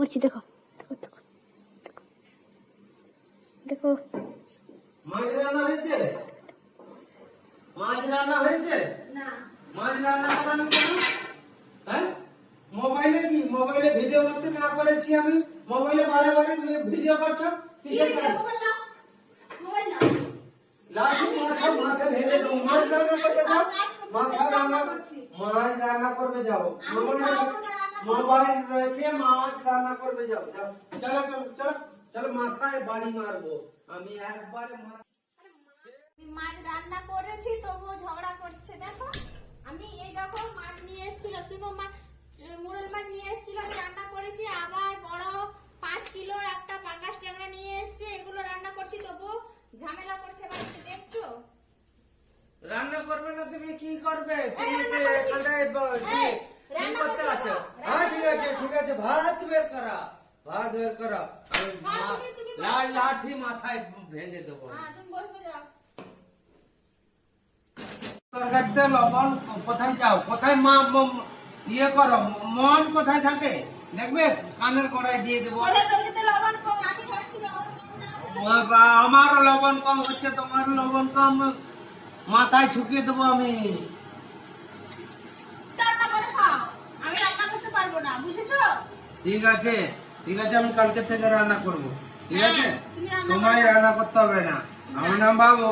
করছি দেখো দেখো দেখো দেখো। দেখো। মাছ রান্না হয়েছে? মাছ রান্না হয়েছে? না। মাছ রান্না করানো কেন? হ্যাঁ? মোবাইলে কি? মোবাইলে ভিডিও করতে না করেছি আমি? মোবাইলে বারে বারে ভিডিও করছ? কিসের কাজ? দাও। দাও। লাঠি মাথা মাথা ভেঙে দেবো মাছ রান্না করবে যাও? মাথা রান্না মাছ রান্না করবে যাও। মোবাইল রেখে মাছ রান্না করবে যাও যাও। চলো চলো চলো চলো মাথায় বাড়ি মারবো। আমি একবারে মাছ রান্না করেছি তবুও ঝগড়া করছে দেখো। আমি এই দেখো মাছ নিয়ে এসেছিল চুনো মাছ মুরল মাছ নিয়ে এসেছিল আমি রান্না করেছি আবার বড় পাঁচ কিলো একটা পাঙ্গাস ট্যাংরা নিয়ে এসেছে এগুলো রান্না করছি তবু ঝামেলা করছে বাড়িতে দেখছ? রান্না করবে না তুমি কি করবে? তুমি রান্না যে করছি। এখানটায় ব- কি এই, কি রান্না করতে করছি আছো বাবা, হ্যাঁ রান্না ঠিক করছি আছে ঠিক আছে ভাত বের করা ভাত বের করা। আমি হ্যাঁ। লাঠি মাথায় ভেঙে দেবো। হ্যাঁ তরকারিতে লবণ কোথায় যাও? কোথায় মা ইয়ে করো? মন কোথায় থাকে? দেখবে? কানের কড়াই দিয়ে দেবো। আমার লবণ কম হচ্ছে তোমার লবণ কম মাথায় ঠুকিয়ে দেবো আমি। ঠিক আছে। ঠিক আছে আমি কালকে থেকে রান্না করব। ঠিক হ্যাঁ, আছে? তোমায় রান্না করতে হবে না। আমার নাম বাবু।